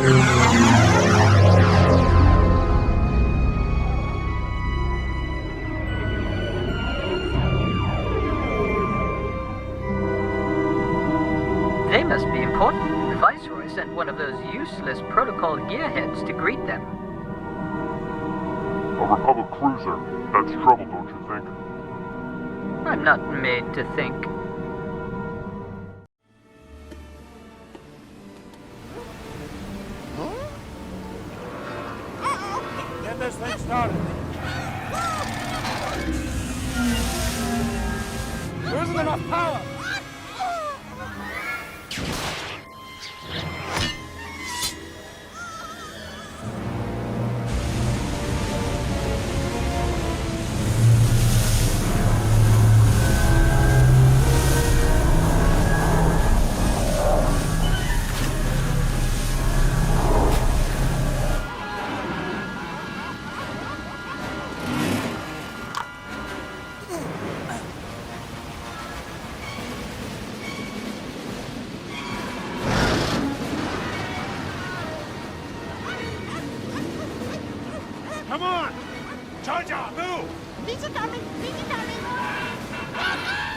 They must be important. The Viceroy sent one of those useless protocol gearheads to greet them. A Republic cruiser. That's trouble, don't you think? I'm not made to think. This thing started. There isn't enough power. Come on! Jar Jar, move! Pizza coming! Pizza coming!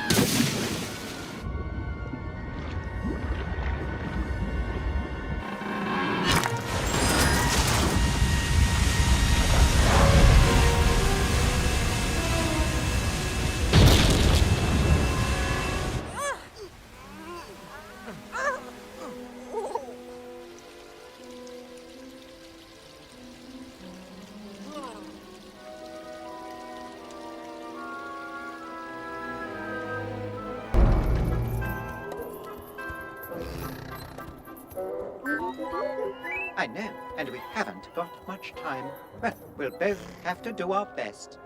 Haven't got much time. Well, we'll both have to do our best.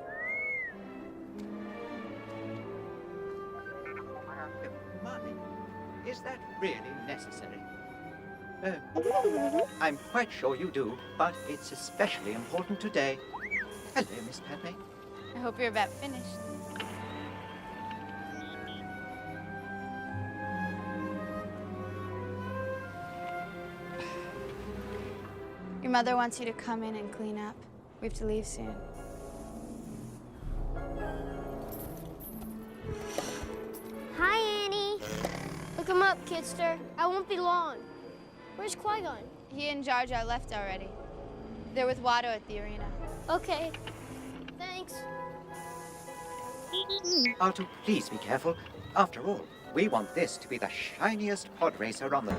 Is that really necessary? Oh, I'm quite sure you do, but it's especially important today. Hello, Miss Padme. I hope you're about finished. Mother wants you to come in and clean up. We have to leave soon. Hi, Annie. Look him up, Kidster. I won't be long. Where's Qui-Gon? He and Jar Jar left already. They're with Watto at the arena. Okay. Thanks. Mm. Artu, please be careful. After all, we want this to be the shiniest pod racer on the.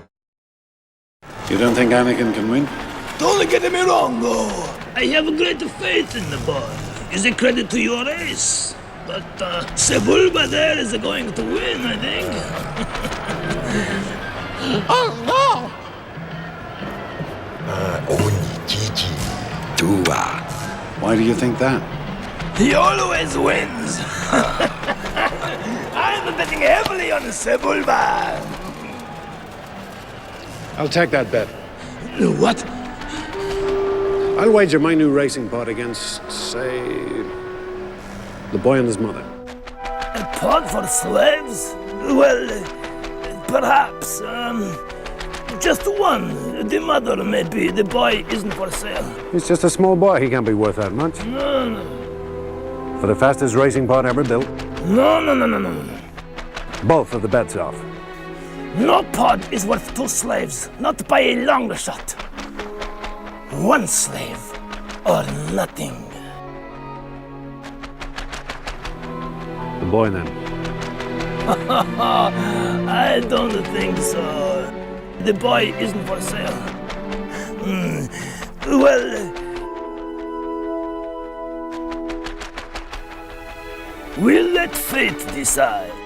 You don't think Anakin can win? Don't get me wrong, though. I have great faith in the boy. Is a credit to your race. But uh, Sebulba there is going to win, I think. Oh no! Why do you think that? He always wins. I'm betting heavily on Sebulba. I'll take that bet. What? I'll wager my new racing pod against, say, the boy and his mother. A pod for slaves? Well, perhaps. Um, just one. The mother, maybe. The boy isn't for sale. He's just a small boy. He can't be worth that much. No, no, For the fastest racing pod ever built, no, no, no, no, no. both of the bets off. No pod is worth two slaves, not by a long shot. One slave, or nothing. The boy then. I don't think so. The boy isn't for sale. Hmm. Well, we'll let fate decide.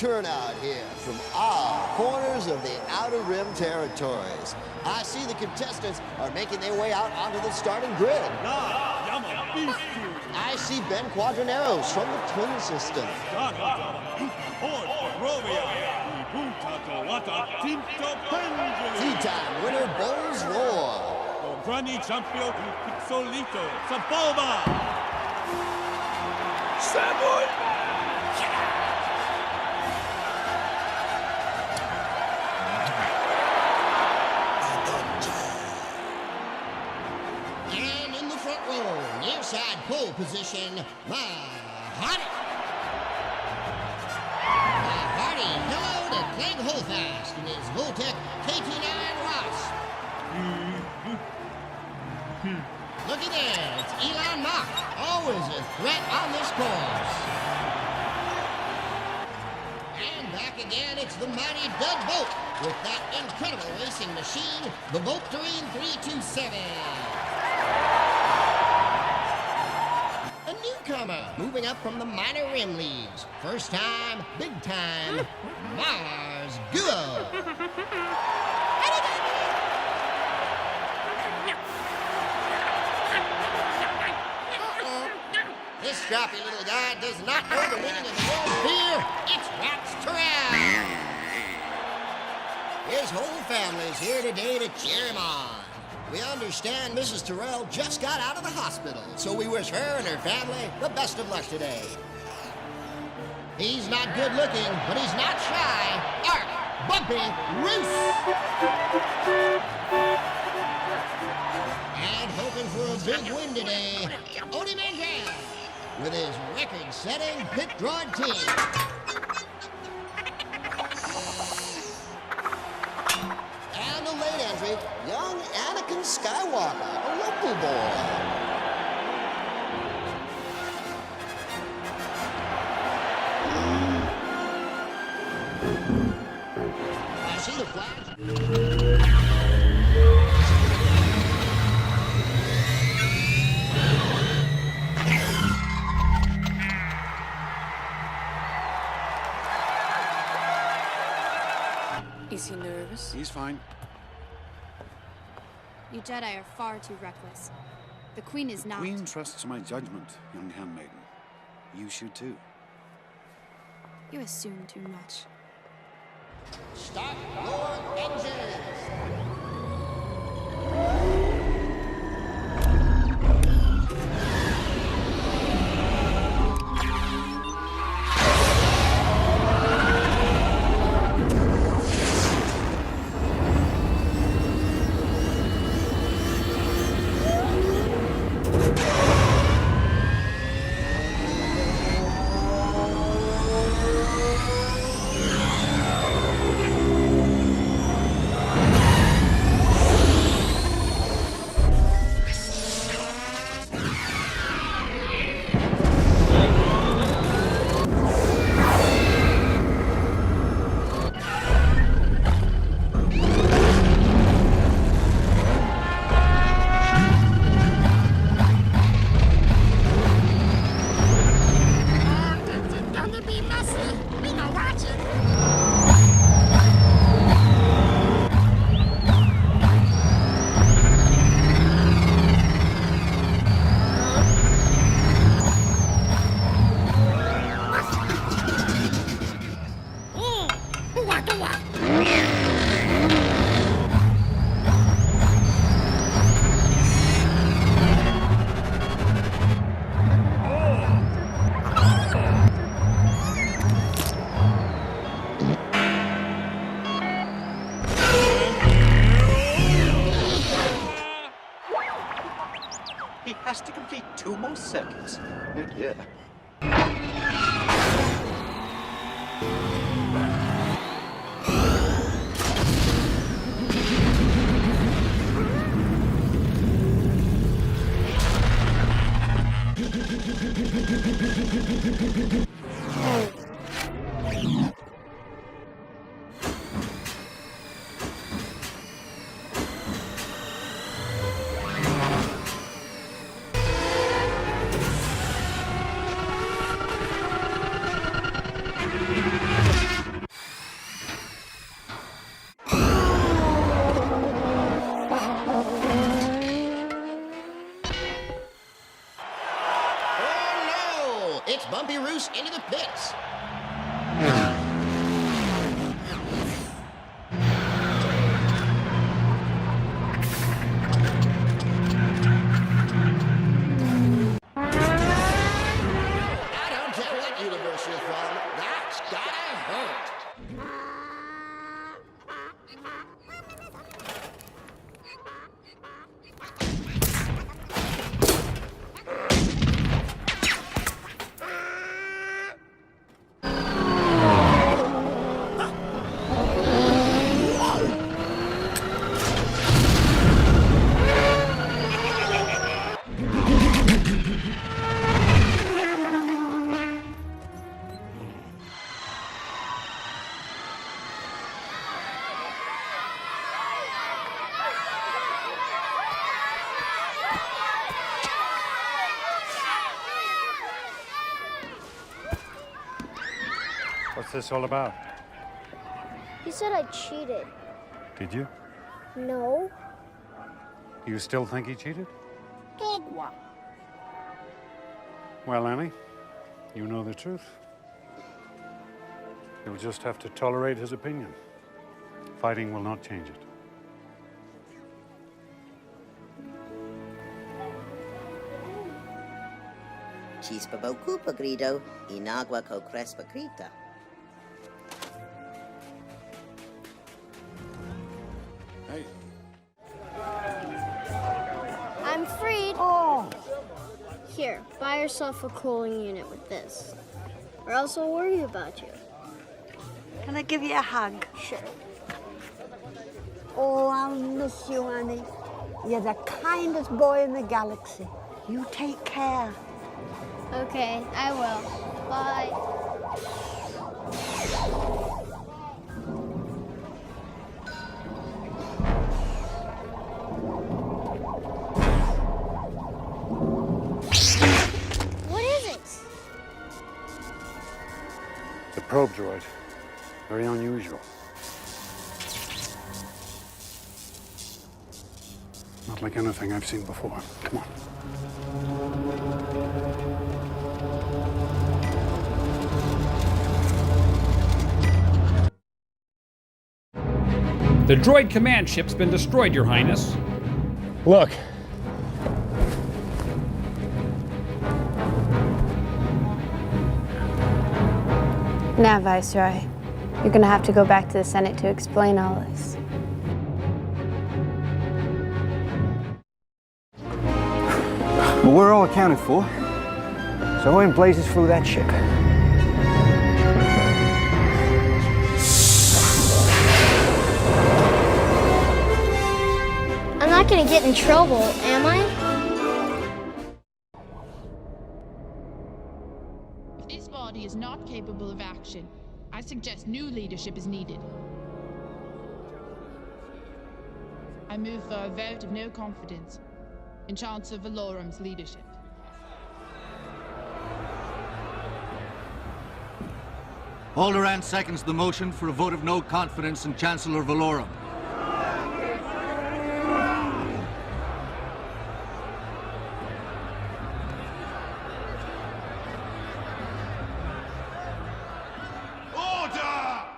Turnout here from all corners of the Outer Rim territories. I see the contestants are making their way out onto the starting grid. I see Ben Quadraneros from the Twin System. Tea time winner Buzz Giovanni Giampio Pizzolito. Sabova! And position, Mahoney. Mahoney, hello to Clegg Holdfast in his Voltec KT9 Ross. Looky there, it's Elon Mock, always a threat on this course. And back again, it's the mighty Doug Bolt with that incredible racing machine, the Voltarine 327. Newcomer moving up from the minor rim leagues. First time, big time, Mars Guo. This strappy little guy does not know the meaning of the word fear. It's Wax Terrell. His whole family is here today to cheer him on. We understand Mrs. Terrell just got out of the hospital, so we wish her and her family the best of luck today. He's not good looking, but he's not shy. Art Bumpy Roos. And hoping for a big win today, Odie Mangrel with his record-setting pit droid team. And the late entry, young Anakin Skywalker, a local boy. See the flash. Is he nervous? He's fine. You Jedi are far too reckless. The Queen is not. Queen trusts my judgment, young handmaiden. You should too. You assume too much. Start your engines. Two more seconds. Oh It's Bumpy Roos into the pits. What's this all about? He said I cheated. Did you? No. Do You still think he cheated? Dogwa. Well, Annie, you know the truth. You'll just have to tolerate his opinion. Fighting will not change it. Chispa bocupa grido, inagua co crespa crita. Here, buy yourself a cooling unit with this. Or else I'll worry about you. Can I give you a hug? Sure. Oh, I'll miss you, Annie. You're the kindest boy in the galaxy. You take care. Okay, I will. Bye. Probe droid. Very unusual. Not like anything I've seen before. Come on. The droid command ship's been destroyed, Your Highness. Look, Now, Viceroy, you're gonna have to go back to the Senate to explain all this. Well, we're all accounted for. So who in blazes flew that ship. I'm not gonna get in trouble, am I? Capable of action, I suggest new leadership is needed. I move for a vote of no confidence in Chancellor Valorum's leadership. Alderaan seconds the motion for a vote of no confidence in Chancellor Valorum.